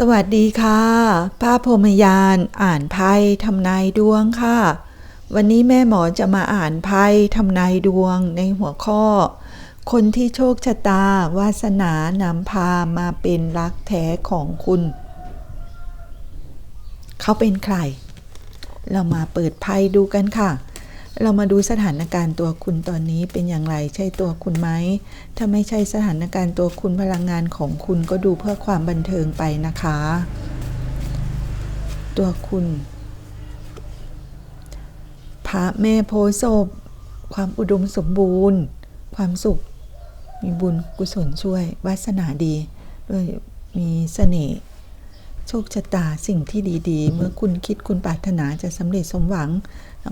สวัสดีค่ะพระพรมยานอ่านไพ่ทำนายดวงค่ะ วันนี้แม่หมอจะมาอ่านไพ่ทำนายดวงในหัวข้อ คนที่โชคชะตาวาสนานำพามาเป็นรักแท้ของคุณ เขาเป็นใคร เรามาเปิดไพ่ดูกันค่ะ เรามาดูสถานการณ์ตัวคุณตอนนี้เป็นอย่างไรใช่ตัวคุณไหม ถ้าไม่ใช่สถานการณ์ตัวคุณพลังงานของคุณก็ดูเพื่อความบันเทิงไปนะคะ ตัวคุณ พระแม่โพศพความอุดมสมบูรณ์ ความสุข มีบุญกุศลช่วย วาสนาดีด้วยมีเสน่ห์ โชคชะตาสิ่งที่ดีๆ เมื่อคุณคิดคุณปรารถนาจะสำเร็จสมหวัง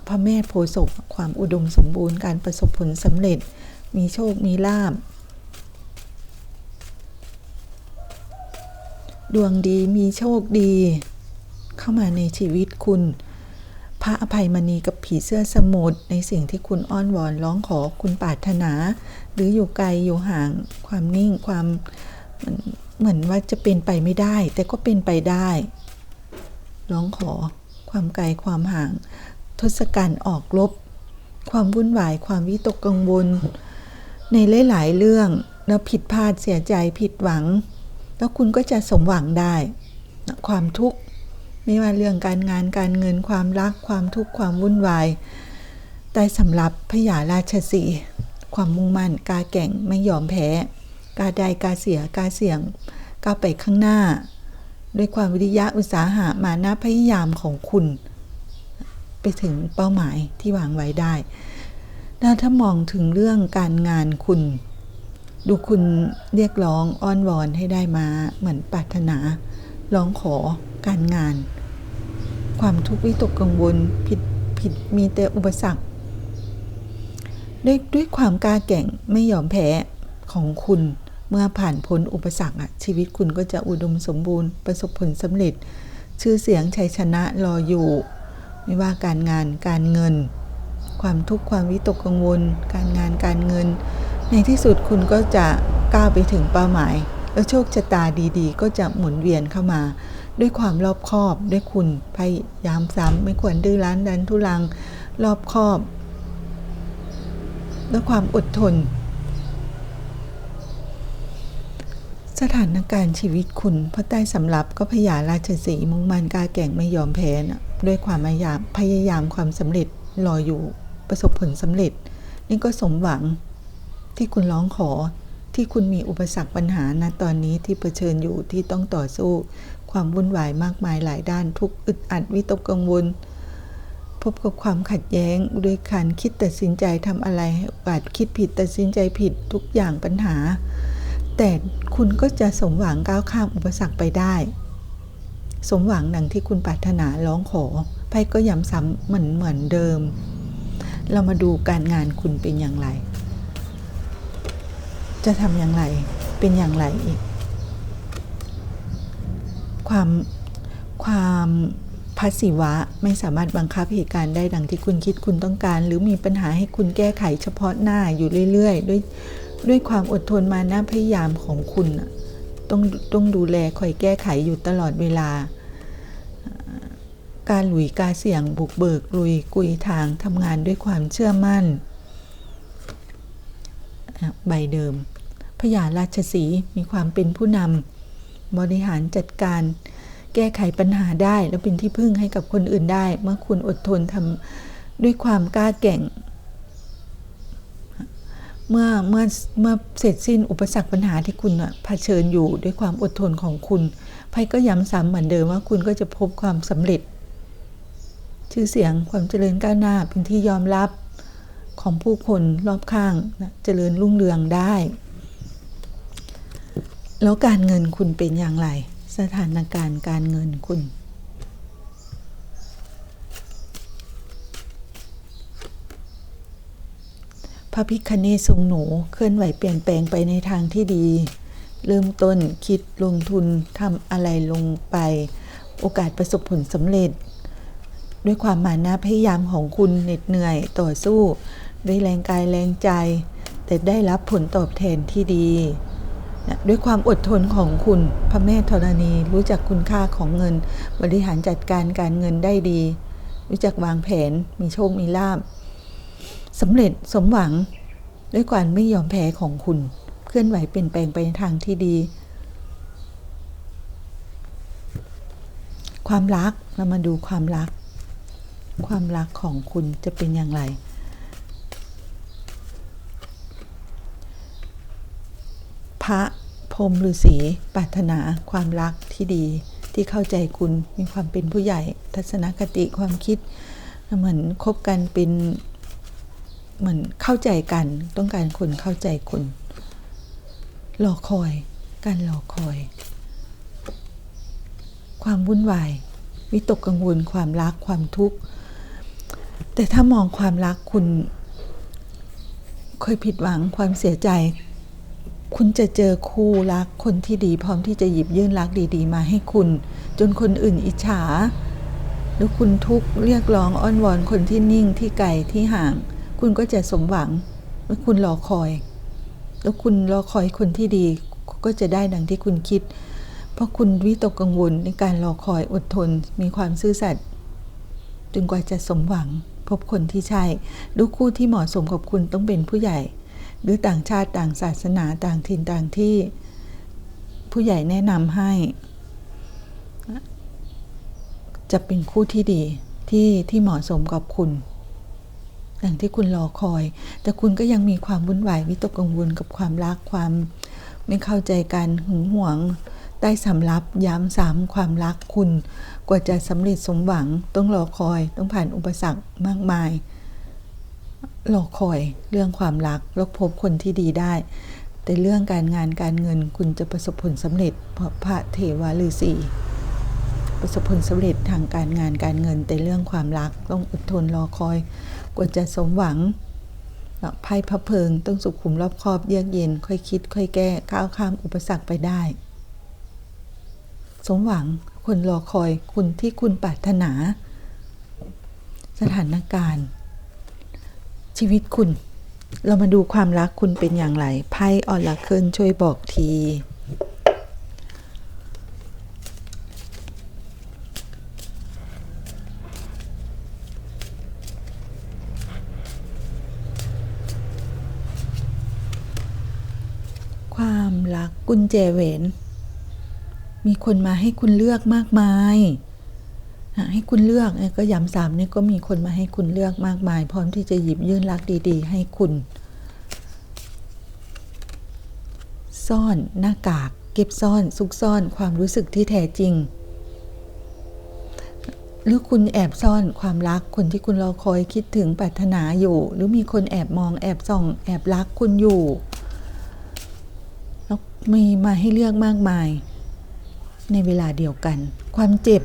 พระแม่โพศพความอุดมสมบูรณ์การประสบผลสำเร็จ มีโชคมีลาบดวงดีมีโชคดี เข้ามาในชีวิตคุณ พระอภัยมณีกับผีเสื้อสมุทรในสิ่งที่คุณอ้อนวอนร้องขอคุณปรารถนา หรืออยู่ไกลอยู่ห่างความนิ่งความ เหมือนว่าจะเป็นไปไม่ได้ แต่ก็เป็นไปได้ ร้องขอความไกลความห่าง ทศกัณฐ์ออกรบ ความวุ่นวาย ความวิตกกังวล ในหลายๆเรื่องแล้วผิดพลาดเสียใจผิดหวัง แล้วคุณก็จะสมหวังได้ ความทุกข์ไม่ว่าเรื่องการงานการเงินความรักความทุกข์ความวุ่นวายแต่สำหรับพญาราชสี ความมุ่งมั่นกาแก่งไม่ยอมแพ้ กาใดกาเสียกาเสี่ยงก้าวไปข้างหน้า ด้วยความวิริยะอุตสาหะมานะพยายามของคุณ ไปถึงเป้าหมายที่วางไว้ได้ถ้ามองถึงเรื่องการงานคุณ ดูคุณเรียกร้องอ้อนวอนให้ได้มาเหมือนปรารถนาร้องขอการงาน ความทุกข์วิตกกังวลผิดผิดมีแต่อุปสรรคด้วยด้วยความกล้าแก่งไม่ยอมแพ้ของคุณ เมื่อผ่านพ้นอุปสรรคอะชีวิตคุณก็จะอุดมสมบูรณ์ประสบผลสำเร็จ ชื่อเสียงชัยชนะรออยู่ ไม่ว่าการงานการเงิน ความทุกข์ความวิตกกังวล การงานการเงิน ในที่สุดคุณก็จะก้าวไปถึงเป้าหมาย แล้วโชคชะตาดีๆ ก็จะหมุนเวียนเข้ามา ด้วยความรอบคอบด้วยคุณพยายามซ้ำไม่ควรดื้อรั้นดันทุลังรอบคอบ ด้วยความอดทน สถานการณ์ชีวิตคุณพระใต้สำรับก็พยาราชสีมุ่งมันกาแก่งไม่ยอมแพ้นะด้วยความพยายามพยายามความสำเร็จรออยู่ประสบผลสำเร็จ นี่ก็สมหวังที่คุณร้องขอที่คุณมีอุปสรรคปัญหาณตอนนี้ที่เผชิญอยู่ที่ต้องต่อสู้ ความวุ่นวายมากมายหลายด้านทุกอึดอัดวิตกกังวล พบกับความขัดแย้งด้วยการคิดตัดสินใจทำอะไรอาจคิดผิดตัดสินใจผิดทุกอย่างปัญหา แต่คุณก็จะสมหวังก้าวข้ามอุปสรรคไปได้ สมหวังดังที่คุณปรารถนาร้องขอไพ่ก็ย้ำซ้ำเหมือนเหมือนเดิม เรามาดูการงานคุณเป็นอย่างไร จะทำอย่างไรเป็นอย่างไรอีก ความความพัสิวะไม่สามารถบังคับเหตุการณ์ได้ดังที่คุณคิดคุณต้องการ หรือมีปัญหาให้คุณแก้ไขเฉพาะหน้าอยู่เรื่อย ๆ ด้วย ด้วยความอดทนมานะพยายามของคุณต้องต้องดูแลคอยแก้ไขอยู่ตลอดเวลา การหลุยกาเสี่ยงบุกเบิกลุยกุยทางทำงานด้วยความเชื่อมั่น ใบเดิมพญาราชสีมีความเป็นผู้นำบริหารจัดการแก้ไขปัญหาได้ แล้วเป็นที่พึ่งให้กับคนอื่นได้ เมื่อคุณอดทนทำด้วยความกล้าแก่ง เมื่อเมื่อเมื่อเสร็จสิ้นอุปสรรคปัญหาที่คุณเผชิญอยู่ด้วยความอดทนของคุณไพ่ก็ย้ำซ้ำเหมือนเดิมว่าคุณก็จะพบความสำเร็จ ชื่อเสียงความเจริญก้าวหน้าเป็นที่ยอมรับของผู้คนรอบข้างนะเจริญรุ่งเรืองได้ แล้วการเงินคุณเป็นอย่างไร สถานการณ์การเงินคุณ พระพิคเนศทรงหนูเคลื่อนไหวเปลี่ยนแปลงไปในทางที่ดี เริ่มต้นคิดลงทุนทำอะไรลงไป โอกาสประสบผลสำเร็จ ด้วยความหมานะพยายามของคุณเหน็ดเหนื่อยต่อสู้ ด้วยแรงกายแรงใจ แต่ได้รับผลตอบแทนที่ดีนะด้วยความอดทนของคุณพระแม่ธรณีรู้จักคุณค่าของเงิน บริหารจัดการการเงินได้ดี รู้จักวางแผนมีโชคมีลาบ สำเร็จสมหวัง ด้วยการไม่ยอมแพ้ของคุณ เคลื่อนไหวเปลี่ยนแปลงไปในทางที่ดี ความรักเรามาดูความรัก ความรักของคุณจะเป็นอย่างไร พระพรมฤาษีปรารถนาความรักที่ดีที่เข้าใจคุณมีความเป็นผู้ใหญ่ ทัศนคติความคิดเหมือนคบกันเป็น เหมือนเข้าใจกัน ต้องการคนเข้าใจคุณรอคอย การรอคอย ความวุ่นวาย วิตกกังวล ความรัก ความทุกข์ แต่ถ้ามองความรักคุณเคยผิดหวังความเสียใจ คุณจะเจอคู่รักคนที่ดี พร้อมที่จะหยิบยื่นรักดี ๆ มาให้คุณ จนคนอื่นอิจฉา หรือคุณทุกข์เรียกร้องอ้อนวอนคนที่นิ่งที่ไกลที่ห่าง คุณก็จะสมหวังเมื่อคุณรอคอย แล้วคุณรอคอยคนที่ดีก็จะได้ดังที่คุณคิด เพราะคุณวิตกกังวลในการรอคอยอดทนมีความซื่อสัตย์จนกว่าจะสมหวังพบคนที่ใช่ลูกคู่ที่เหมาะสมกับคุณต้องเป็นผู้ใหญ่ หรือต่างชาติต่างศาสนาต่างถิ่นต่างที่ ผู้ใหญ่แนะนำให้ จะเป็นคู่ที่ดีที่ที่เหมาะสมกับคุณ อย่างที่คุณรอคอย แต่คุณก็ยังมีความวุ่นวายวิตกกังวลกับความรักความไม่เข้าใจกันหึงหวงได้สำรับย้ำซ้ำความรักคุณ กว่าจะสำเร็จสมหวัง ต้องรอคอยต้องผ่านอุปสรรคมากมายรอคอยเรื่องความรักแล้วพบคนที่ดีได้ แต่เรื่องการงานการเงินคุณจะประสบผลสำเร็จเพราะพระเทวาฤาษี ประสบผลสำเร็จทางการงานการเงินแต่เรื่องความรักต้องอดทนรอคอย กว่าจะสมหวังไพ่พระเพิงต้องสุขุมรอบคอบเยือกเย็น ค่อยคิด ค่อยแก้ก้าวข้ามอุปสรรคไปได้ สมหวังคนรอคอยคุณที่คุณปรารถนา สถานการณ์ ชีวิตคุณ เรามาดูความรักคุณเป็นอย่างไรไพ่ออลาเคิลช่วยบอกที ความ รักกุญแจเวนมีคนมาให้คุณเลือกมากมายให้คุณเลือกก็ย้ำสามนี่ก็มีคนมาให้คุณเลือกมากมาย พร้อมที่จะหยิบยื่นรักดีๆ ให้คุณ ซ่อนหน้ากาก เก็บซ่อนซุกซ่อนความรู้สึกที่แท้จริง หรือคุณแอบซ่อนความรักคนที่คุณรอคอยคิดถึงปรารถนาอยู่ หรือมีคนแอบมองแอบส่อง แอบรักคุณอยู่ มีมาให้เลือกมากมาย ในเวลาเดียวกัน ความเจ็บ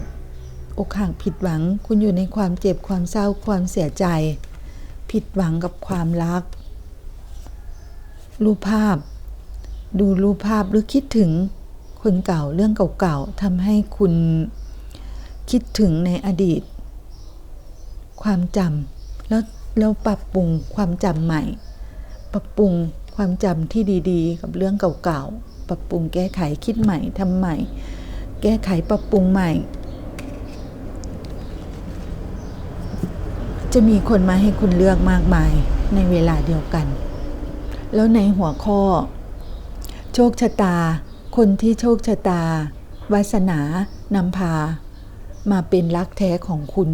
อกหักผิดหวัง คุณอยู่ในความเจ็บความเศร้าความเสียใจ ผิดหวังกับความรัก รูปภาพ ดูรูปภาพหรือคิดถึงคนเก่าเรื่องเก่าๆทำให้คุณคิดถึงในอดีต ความจำแล้วแล้วปรับปรุงความจำใหม่ ปรับปรุงความจำที่ดีๆ กับเรื่องเก่าๆ ปรับปรุงแก้ไขคิดใหม่ทำใหม่ แก้ไขปรับปรุงใหม่ จะมีคนมาให้คุณเลือกมากมายในเวลาเดียวกัน แล้วในหัวข้อ โชคชะตา คนที่โชคชะตา วาสนานำพา มาเป็นรักแท้ของคุณ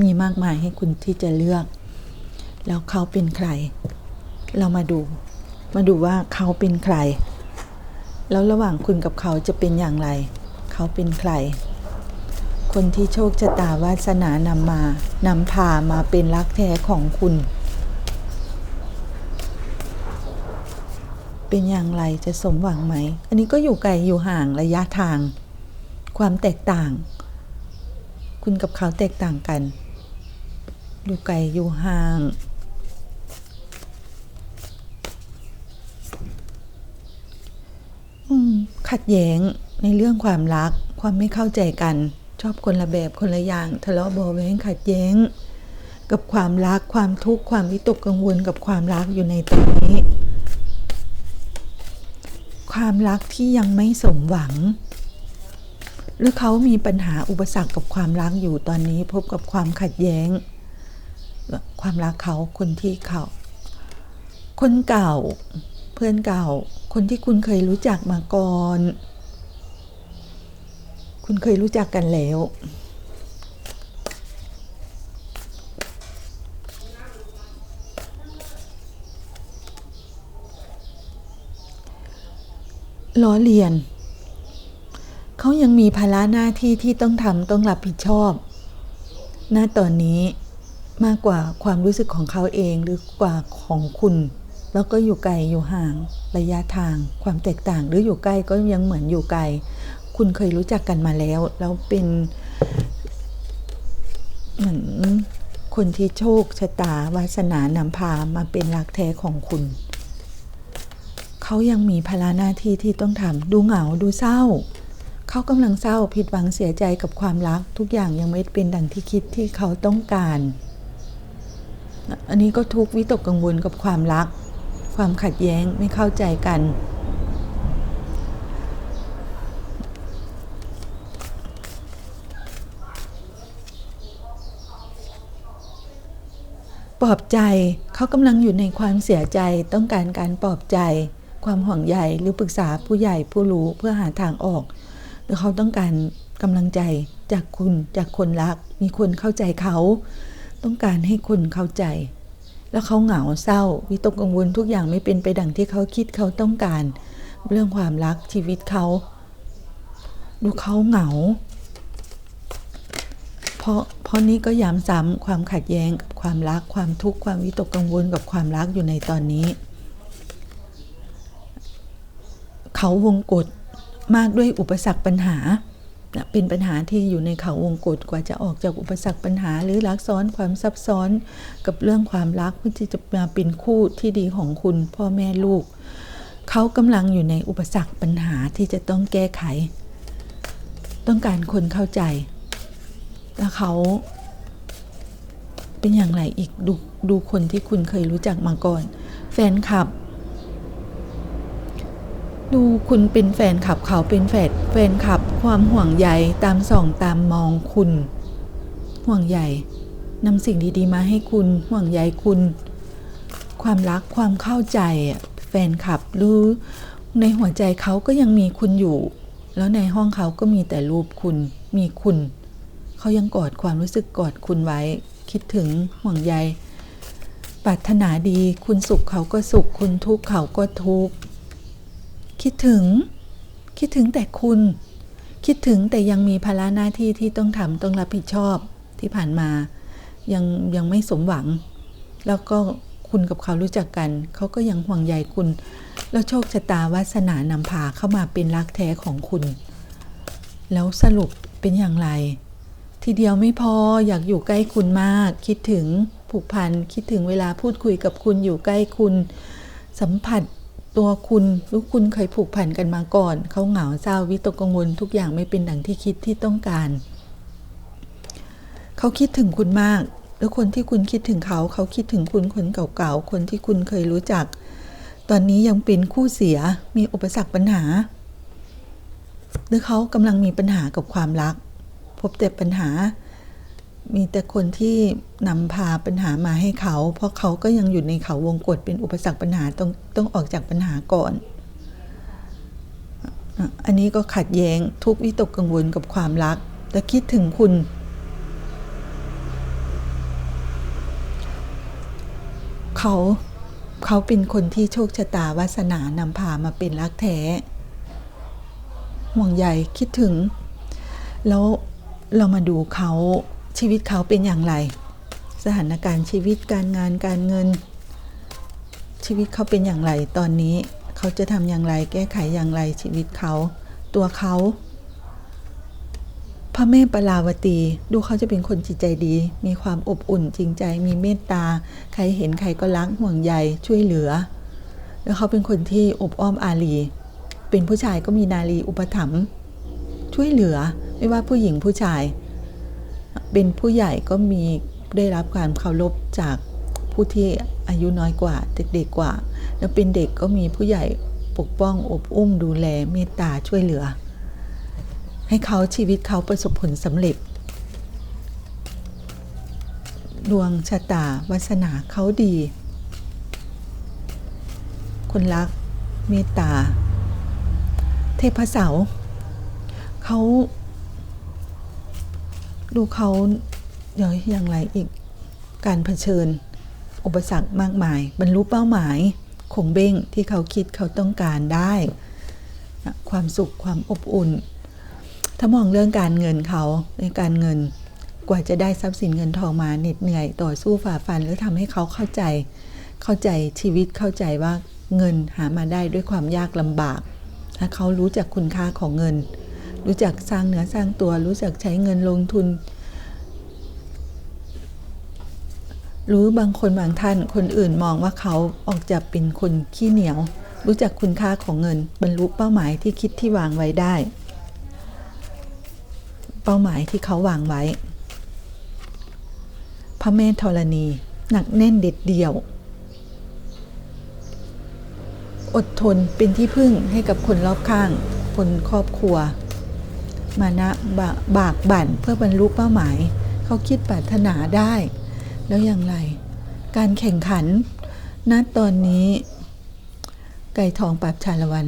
มีมากมายให้คุณที่จะเลือก แล้วเขาเป็นใคร เรามาดู มาดูว่าเขาเป็นใคร แล้วระหว่างคุณกับเขาจะเป็นอย่างไร เขาเป็นใคร คนที่โชคชะตาวาสนานำมานำพามาเป็นรักแท้ของคุณ เป็นอย่างไรจะสมหวังไหม อันนี้ก็อยู่ไกลอยู่ห่างระยะทาง ความแตกต่าง คุณกับเขาแตกต่างกัน อยู่ไกลอยู่ห่าง ขัดแย้งในเรื่องความรัก ความไม่เข้าใจกัน ชอบคนละแบบคนละอย่าง ทะเลาะเบาแวงขัดแย้ง กับความรักความทุกข์ความวิตกกังวลกับความรักอยู่ในตรงนี้ ความรักที่ยังไม่สมหวัง หรือเขามีปัญหาอุปสรรคกับความรักอยู่ตอนนี้ พบกับความขัดแย้ง ความรักเขาคนที่เขา คนเก่า เพื่อนเก่า คนที่คุณเคยรู้จักมาก่อน คุณเคยรู้จักกันแล้ว ล้อเลียน เขายังมีภาระหน้าที่ที่ต้องทำต้องรับผิดชอบณตอนนี้มากกว่าความรู้สึกของเขาเองหรือกว่าของคุณ แล้วก็อยู่ไกลอยู่ห่างระยะทางความแตกต่าง หรืออยู่ใกล้ก็ยังเหมือนอยู่ไกล คุณเคยรู้จักกันมาแล้ว แล้วเป็นเหมือนคนที่โชคชะตาวาสนานำพามาเป็นรักแท้ของคุณ เขายังมีภาระหน้าที่ที่ต้องทำดูเหงาดูเศร้า เขากำลังเศร้าผิดหวังเสียใจกับความรัก ทุกอย่างยังไม่เป็นดังที่คิดที่เขาต้องการ อันนี้ก็ทุกวิตกกังวลกับความรัก ความขัดแย้งไม่เข้าใจกัน ปลอบใจเขากำลังอยู่ในความเสียใจต้องการการปลอบใจ ความห่วงใยหรือปรึกษาผู้ใหญ่ผู้รู้เพื่อหาทางออก หรือเขาต้องการกำลังใจจากคุณจากคนรัก มีคนเข้าใจเขา ต้องการให้คนเข้าใจ แล้วเขาเหงาเศร้าวิตกกังวลทุกอย่างไม่เป็นไปดังที่เขาคิดเขาต้องการ เรื่องความรักชีวิตเขา ดูเขาเหงา เพราะเพราะนี้ก็ย้ำซ้ำความขัดแย้งกับความรักความทุกข์ความวิตกกังวลกับความรักอยู่ในตอนนี้ เขาวงกฏมากด้วยอุปสรรคปัญหา เป็นปัญหาที่อยู่ในเขาวงกฏกว่าจะออกจากอุปสรรคปัญหา หรือรักซ้อนความซับซ้อนกับเรื่องความรักเพื่อที่จะมาเป็นคู่ที่ดีของคุณพ่อแม่ลูก เขากำลังอยู่ในอุปสรรคปัญหาที่จะต้องแก้ไข ต้องการคนเข้าใจแล้วเขาเป็นอย่างไรอีกดูดูคนที่คุณเคยรู้จักมาก่อน แฟนคลับ ดูคุณเป็นแฟนคลับเขาเป็นแฟนแฟนคลับความห่วงใยตามส่องตามมองคุณ ห่วงใยนำสิ่งดีๆ มาให้คุณห่วงใยคุณ ความรักความเข้าใจแฟนคลับหรือในหัวใจเขาก็ยังมีคุณอยู่ แล้วในห้องเขาก็มีแต่รูปคุณมีคุณ เขายังกอดความรู้สึกกอดคุณไว้ คิดถึงห่วงใยปรารถนาดีคุณสุขเขาก็สุขคุณทุกข์เขาก็ทุกข์ คิดถึง คิดถึงแต่คุณ คิดถึงแต่ยังมีภาระหน้าที่ที่ต้องทำต้องรับผิดชอบที่ผ่านมา ยังยังไม่สมหวัง แล้วก็คุณกับเขารู้จักกัน เขาก็ยังห่วงใยคุณ แล้วโชคชะตาวาสนานำพาเข้ามาเป็นรักแท้ของคุณ แล้วสรุปเป็นอย่างไร ทีเดียวไม่พออยากอยู่ใกล้คุณมาก คิดถึงผูกพันคิดถึงเวลาพูดคุยกับคุณอยู่ใกล้คุณ สัมผัส ตัวคุณหรือคุณเคยผูกพันกันมาก่อน เขาเหงาเศร้าวิตกกังวลทุกอย่างไม่เป็นดังที่คิดที่ต้องการ เขาคิดถึงคุณมาก แล้วคนที่คุณคิดถึงเขา เขาคิดถึงคุณคนเก่าๆ คนที่คุณเคยรู้จัก ตอนนี้ยังเป็นคู่เสีย มีอุปสรรคปัญหา หรือเขากำลังมีปัญหากับความรัก พบแต่ปัญหา มีแต่คนที่นำพาปัญหามาให้เขา เพราะเขาก็ยังอยู่ในเขาวงกฏเป็นอุปสรรคปัญหาต้องต้องออกจากปัญหาก่อน อันนี้ก็ขัดแย้งทุกวิตกกังวลกับความรัก แต่คิดถึงคุณ เขาเขาเป็นคนที่โชคชะตาวาสนานำพามาเป็นรักแท้ห่วงใยคิดถึง แล้วเรามาดูเขา ชีวิตเขาเป็นอย่างไร สถานการณ์ชีวิตการงานการเงิน ชีวิตเขาเป็นอย่างไร ตอนนี้เขาจะทำอย่างไร แก้ไขอย่างไรชีวิตเขา ตัวเขาพระแม่ปราวตีดูเขาจะเป็นคนจิตใจดี มีความอบอุ่นจริงใจ มีเมตตา ใครเห็นใครก็รักห่วงใยช่วยเหลือ แล้วเขาเป็นคนที่อบอ้อมอารี เป็นผู้ชายก็มีนารีอุปถัมภ์ช่วยเหลือไม่ว่าผู้หญิงผู้ชาย เป็นผู้ใหญ่ก็มีได้รับการเคารพจากผู้ที่อายุน้อยกว่าเด็กๆกว่า แล้วเป็นเด็กก็มีผู้ใหญ่ปกป้องอบอุ้มดูแลเมตตาช่วยเหลือ ให้เขาชีวิตเขาประสบผลสำเร็จ ดวงชะตาวาสนาเขาดี คนรักเมตตา เทพเสาเขา ดูเขายวอย่างไรอีกการเผชิญ อุปสรรคมากมาย บรรลุเป้าหมายคงเบ้งที่เขาคิดเขาต้องการได้ ความสุขความอบอุ่น ถ้ามองเรื่องการเงินเขาในการเงินกว่าจะได้ทรัพย์สินเงินทองมาเหน็ดเหนื่อยต่อสู้ฝ่าฟันแล้วทำให้เขาเข้าใจ เข้าใจชีวิตเข้าใจว่าเงินหามาได้ด้วยความยากลำบาก ถ้าเขารู้จักคุณค่าของเงิน รู้จักสร้างเนื้อสร้างตัว รู้จักใช้เงินลงทุนรือบางคนบางท่านคนอื่นมองว่าเขาออกจะเป็นคนขี้เหนียว รู้จักคุณค่าของเงิน บรรลุเป้าหมายที่คิดที่วางไว้ได้ เป้าหมายที่เขาวางไว้ พระแม่ธรณี หนักแน่นเด็ดเดี่ยวอดทนเป็นที่พึ่งให้กับคนรอบข้าง คนครอบครัว มานะบาบากบั่นเพื่อบรรลุเป้าหมาย เขาคิดปรารถนาได้ แล้วอย่างไร การแข่งขันณตอนนี้ ไก่ทองปราบชาละวัน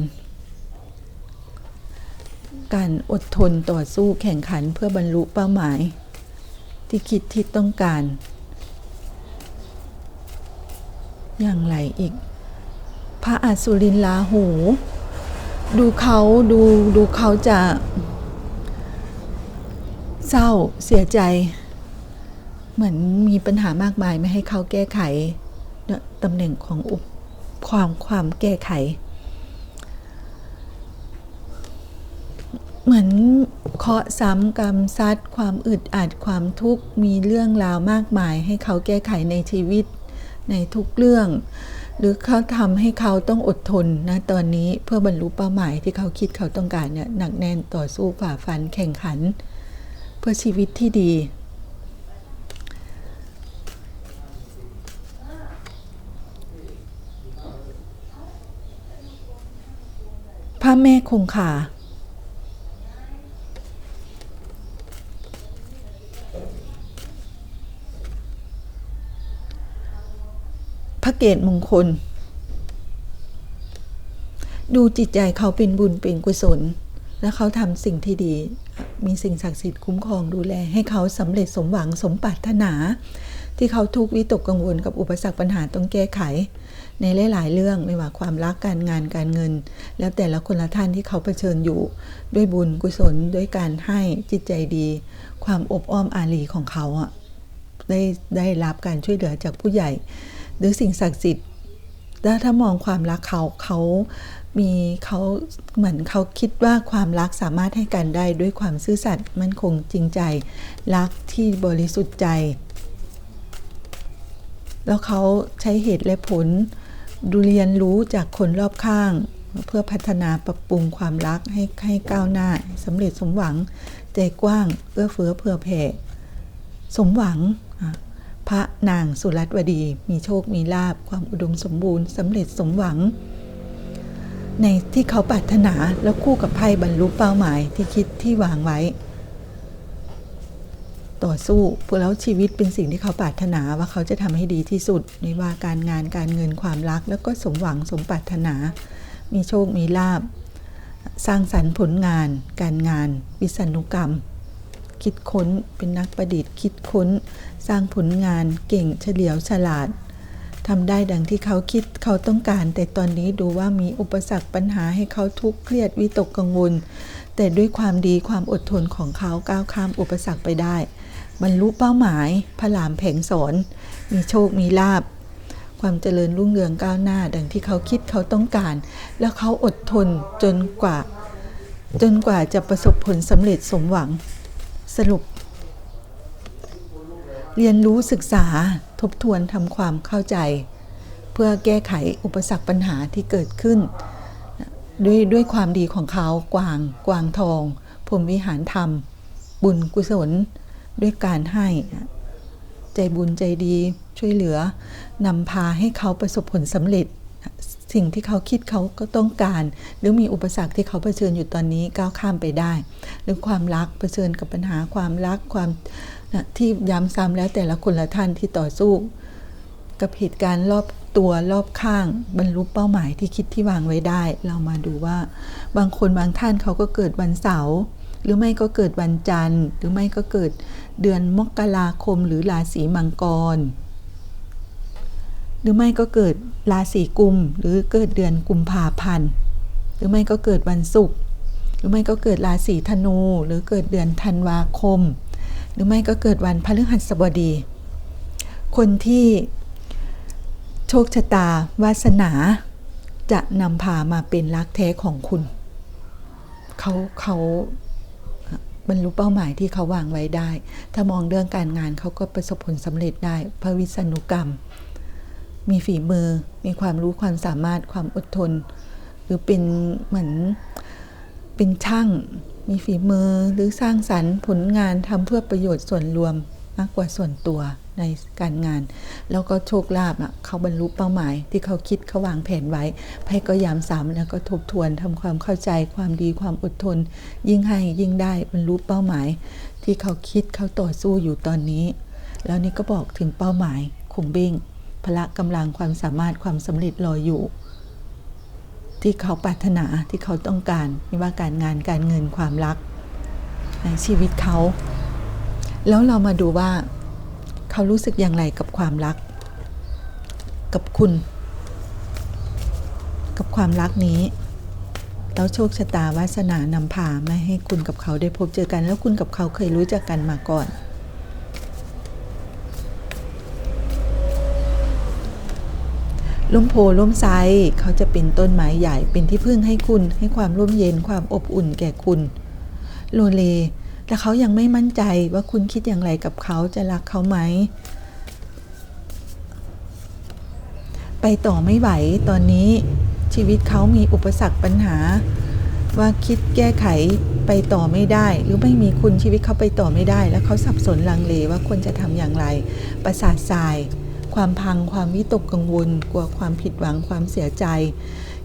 การอดทนต่อสู้แข่งขันเพื่อบรรลุเป้าหมาย ที่คิดที่ต้องการ อย่างไรอีก พระอัสุรินทร์ลาหู ดูเขาดูดูเขาจะ ศร้าเสียใจ เหมือนมีปัญหามากมายไม่ให้เขาแก้ไขเนี่ยตำแหน่งของอุปความความแก้ไข เหมือนเคาะซ้ำกรรมซัดความอึดอัดความทุกข์มีเรื่องราวมากมาย ให้เขาแก้ไขในชีวิตในทุกเรื่อง หรือเขาทำให้เขาต้องอดทนนะตอนนี้เพื่อบรรลุเป้าหมายที่เขาคิดเขาต้องการเนี่ยหนักแน่นต่อสู้ฝ่าฟันแข่งขัน พื่อชีวิตที่ดี พระแม่คงคาพระเกตมงคล ดูจิตใจเขาเป็นบุญเป็นกุศล และเขาทำสิ่งที่ดี มีสิ่งศักดิ์สิทธิ์คุ้มครองดูแลให้เขาสำเร็จสมหวังสมปรารถนา ที่เขาทุกข์วิตกกังวลกับอุปสรรคปัญหาต้องแก้ไข ในหลายๆเรื่องไม่ว่าความรักการงานการเงิน แล้วแต่ละคนละท่านที่เขาเผชิญอยู่ ด้วยบุญกุศลด้วยการให้จิตใจดี ความอบอ้อมอารีของเขาอะได้ได้รับการช่วยเหลือจากผู้ใหญ่ หรือสิ่งศักดิ์สิทธิ์ แล้วถ้ามองความรักเขาเขามีเขาเหมือนเขาคิดว่าความรักสามารถให้กันได้ด้วยความซื่อสัตย์มั่นคงจริงใจ รักที่บริสุทธิ์ใจ แล้วเขาใช้เหตุและผล ดูเรียนรู้จากคนรอบข้าง เพื่อพัฒนาปรับปรุงความรักให้ให้ก้าวหน้าสำเร็จสมหวัง ใจกว้าง เอื้อเฟื้อเผื่อแผ่สมหวัง พระนางสุรัตวดี มีโชคมีลาบความอุดมสมบูรณ์สำเร็จสมหวัง ในที่เขาปรารถนาแล้วคู่กับไพ่บรรลุเป้าหมายที่คิดที่วางไว้ ต่อสู้เพื่อแล้วชีวิตเป็นสิ่งที่เขาปรารถนาว่าเขาจะทำให้ดีที่สุดไม่ว่าการงานการเงินความรัก แล้วก็สมหวังสมปรารถนา มีโชคมีลาบ สร้างสรรค์ผลงาน การงาน วิศนุกรรม คิดค้นเป็นนักประดิษฐ์ คิดค้น สร้างผลงานเก่งเฉลียวฉลาดทำได้ดังที่เขาคิดเขาต้องการ แต่ตอนนี้ดูว่ามีอุปสรรคปัญหาให้เขาทุกข์เครียดวิตกกังวล แต่ด้วยความดีความอดทนของเขาก้าวข้ามอุปสรรคไปได้บรรลุเป้าหมายพระลามแผงสอน มีโชคมีลาบ ความเจริญรุ่งเรืองก้าวหน้า ดังที่เขาคิดเขาต้องการ แล้วเขาอดทนจนกว่า จนกว่าจะประสบผลสำเร็จสมหวัง สรุป เรียนรู้ศึกษาทบทวนทำความเข้าใจ เพื่อแก้ไขอุปสรรคปัญหาที่เกิดขึ้น ด้วยด้วยความดีของเขากวางกวางทองพรมวิหารธรรม บุญกุศลด้วยการให้ใจบุญใจดีช่วยเหลือนำพาให้เขาประสบผลสำเร็จ สิ่งที่เขาคิดเขาก็ต้องการ หรือมีอุปสรรคที่เขาเผชิญอยู่ตอนนี้ก้าวข้ามไปได้ หรือความรักเผชิญกับปัญหาความรักความนะที่ย้ำซ้ำแล้วแต่ละคนละท่านที่ต่อสู้ กับเหตุการณ์รอบตัวรอบข้างบรรลุเป้าหมายที่คิดที่วางไว้ได้ เรามาดูว่า บางคนบางท่านเขาก็เกิดวันเสาร์หรือไม่ก็เกิดวันจันทร์ หรือไม่ก็เกิดเดือนมกราคมหรือราศีมังกร หรือไม่ก็เกิดราศีกุม หรือเกิดเดือนกุมภาพันธ์ หรือไม่ก็เกิดวันศุกร์ หรือไม่ก็เกิดราศีธนู หรือเกิดเดือนธันวาคม หรือไม่ก็เกิดวันพฤหัสบดี คนที่โชคชะตาวาสนาจะนำพามาเป็นรักแท้ของคุณ เขาเขาบรรลุเป้าหมายที่เขาวางไว้ได้ ถ้ามองเรื่องการงานเขาก็ประสบผลสำเร็จได้พระวิษณุกรรม มีฝีมือ มีความรู้ความสามารถความอดทน หรือเป็นเหมือนเป็นช่าง มีฝีมือหรือสร้างสรรค์ผลงานทำเพื่อประโยชน์ส่วนรวมมากกว่าส่วนตัวในการงาน แล้วก็โชคลาภอะเขาบรรลุเป้าหมาย ที่เขาคิดเขาวางแผนไว้ไพ่ก็ย้ำซ้ำแล้วก็ทบทวนทำความเข้าใจความดีความอดทน ยิ่งให้ยิ่งได้บรรลุเป้าหมาย ที่เขาคิดเขาต่อสู้อยู่ตอนนี้ แล้วนี่ก็บอกถึงเป้าหมายคงเบ้ง พละกำลังความสามารถความสำเร็จรออยู่ ที่เขาปรารถนาที่เขาต้องการไม่ว่าการงานการเงินความรักในชีวิตเขา แล้วเรามาดูว่า เขารู้สึกอย่างไรกับความรัก กับคุณ กับความรักนี้แล้วโชคชะตาวาสนานำพาไมาให้คุณกับเขาได้พบเจอกัน แล้วคุณกับเขาเคยรู้จักกันมาก่อน ร่มโพล่มไทรเขาจะเป็นต้นไม้ใหญ่เป็นที่พึ่งให้คุณ ให้ความร่มเย็นความอบอุ่นแก่คุณ โลเล แต่เขายังไม่มั่นใจว่าคุณคิดอย่างไรกับเขาจะรักเขาไหม ไปต่อไม่ไหวตอนนี้ชีวิตเขามีอุปสรรคปัญหา ว่าคิดแก้ไขไปต่อไม่ได้ หรือไม่มีคุณชีวิตเขาไปต่อไม่ได้ แล้วเขาสับสนลังเลว่าควรจะทำอย่างไร ประสาททราย ความพัง ความวิตกกังวล กลัวความผิดหวังความเสียใจ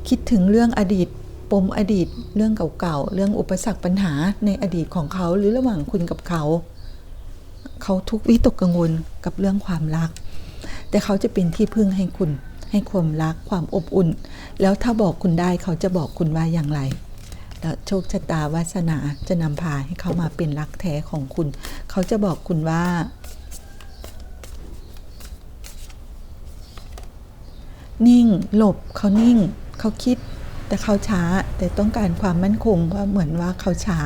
คิดถึงเรื่องอดีต ปมอดีต เรื่องเก่าๆ เรื่องอุปสรรคปัญหาในอดีตของเขาหรือระหว่างคุณกับเขา เขาทุกวิตกกังวลกับเรื่องความรัก แต่เขาจะเป็นที่พึ่งให้คุณ ให้ความรักความอบอุ่น แล้วถ้าบอกคุณได้เขาจะบอกคุณว่าอย่างไรแล้วโชคชะตาวาสนาจะนำพาให้เขามาเป็นรักแท้ของคุณ เขาจะบอกคุณว่า นิ่ง หลบเขานิ่ง เขาคิดแต่เขาช้า แต่ต้องการความมั่นคงว่าเหมือนว่าเขาช้า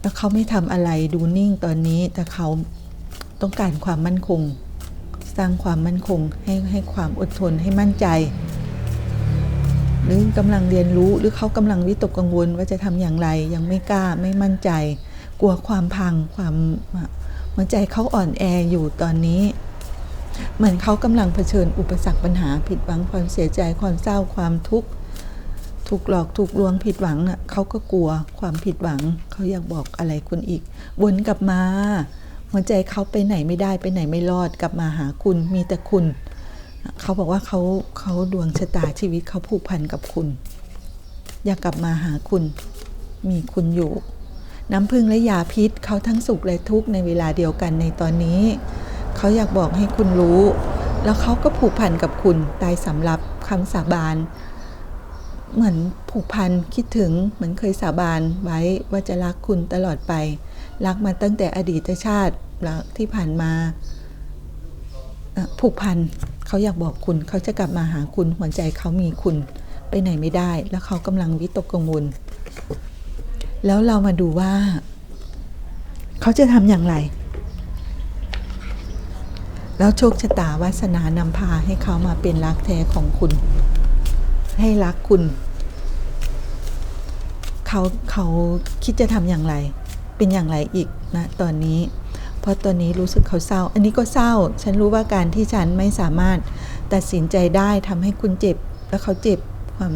แล้วเขาไม่ทำอะไรดูนิ่งตอนนี้ แต่เขาต้องการความมั่นคง สร้างความมั่นคงให้ให้ความอดทนให้มั่นใจ หรือกำลังเรียนรู้หรือเขากำลังวิตกกังวลว่าจะทำอย่างไร ยังไม่กล้าไม่มั่นใจ กลัวความพังความหัวใจเขาอ่อนแออยู่ตอนนี้ เหมือนเขากำลังเผชิญอุปสรรคปัญหาผิดหวังความเสียใจความเศร้าความทุกข์ถูกหลอกถูกลวงผิดหวังอะเขาก็กลัวความผิดหวัง เขาอยากบอกอะไรคุณอีก วนกลับมา หัวใจเขาไปไหนไม่ได้ไปไหนไม่รอดกลับมาหาคุณมีแต่คุณ เขาบอกว่าเขาเขาดวงชะตาชีวิตเขาผูกพันกับคุณ อยากกลับมาหาคุณ มีคุณอยู่ น้ำพึ่งและยาพิษเขาทั้งสุขและทุกข์ในเวลาเดียวกันในตอนนี้ เขาอยากบอกให้คุณรู้ แล้วเขาก็ผูกพันกับคุณตายสำรับคำสาบาน เหมือนผูกพันคิดถึงเหมือนเคยสาบานไว้ว่าจะรักคุณตลอดไป รักมาตั้งแต่อดีตชาติที่ผ่านมาผูกพันเขาอยากบอกคุณเขาจะกลับมาหาคุณหัวใจเขามีคุณ ไปไหนไม่ได้ แล้วเขากำลังวิตกกังวล แล้วเรามาดูว่า เขาจะทำอย่างไร แล้วโชคชะตาวาสนานำพาให้เขามาเป็นรักแท้ของคุณ ให้รักคุณ เขาเขาคิดจะทำอย่างไร เป็นอย่างไรอีกนะตอนนี้ เพราะตอนนี้รู้สึกเขาเศร้า อันนี้ก็เศร้า ฉันรู้ว่าการที่ฉันไม่สามารถตัดสินใจได้ทำให้คุณเจ็บ แล้วเขาเจ็บความ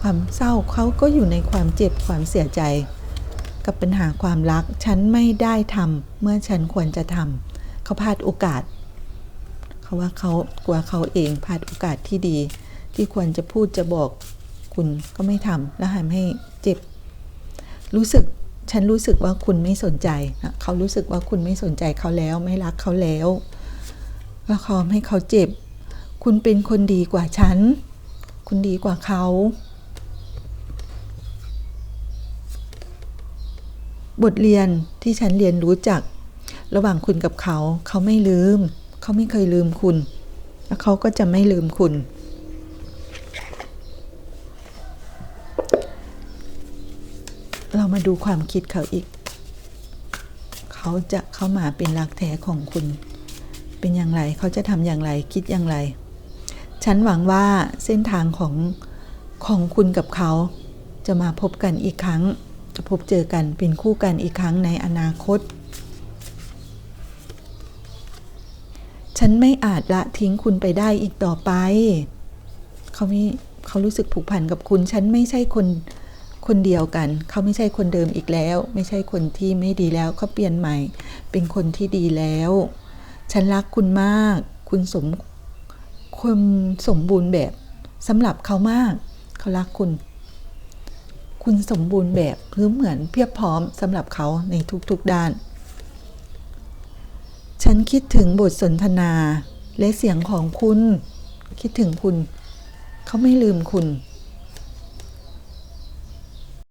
ความเศร้าเขาก็อยู่ในความเจ็บความเสียใจ กับปัญหาความรัก ฉันไม่ได้ทำเมื่อฉันควรจะทำเขาพลาดโอกาส เขาว่าเขากลัวเขาเองพลาดโอกาสที่ดี ที่ควรจะพูดจะบอกคุณก็ไม่ทำแล้วทำให้เจ็บ รู้สึกฉันรู้สึกว่าคุณไม่สนใจนะเขารู้สึกว่าคุณไม่สนใจเขาแล้วไม่รักเขาแล้วแล้วเขาให้เขาเจ็บ คุณเป็นคนดีกว่าฉัน คุณดีกว่าเขา บทเรียนที่ฉันเรียนรู้จากระหว่างคุณกับเขา เขาไม่ลืม เขาไม่เคยลืมคุณ แล้วเขาก็จะไม่ลืมคุณ เรามาดูความคิดเขาอีก เขาจะเข้ามาเป็นรักแท้ของคุณ เป็นอย่างไรเขาจะทำอย่างไรคิดอย่างไร ฉันหวังว่าเส้นทางของของคุณกับเขาจะมาพบกันอีกครั้ง จะพบเจอกันเป็นคู่กันอีกครั้งในอนาคต อาจละทิ้งคุณไปได้อีกต่อไป เขาไม่เขารู้สึกผูกพันกับคุณ ฉันไม่ใช่คนคนเดียวกัน เขาไม่ใช่คนเดิมอีกแล้ว ไม่ใช่คนที่ไม่ดีแล้วเขาเปลี่ยนใหม่ เป็นคนที่ดีแล้ว ฉันรักคุณมาก คุณสมคุณสมบูรณ์แบบสำหรับเขามาก เขารักคุณ คุณสมบูรณ์แบบหรือเหมือนเพียบพร้อมสำหรับเขาในทุกๆด้าน ฉันคิดถึงบทสนทนาและเสียงของคุณ คิดถึงคุณ เขาไม่ลืมคุณ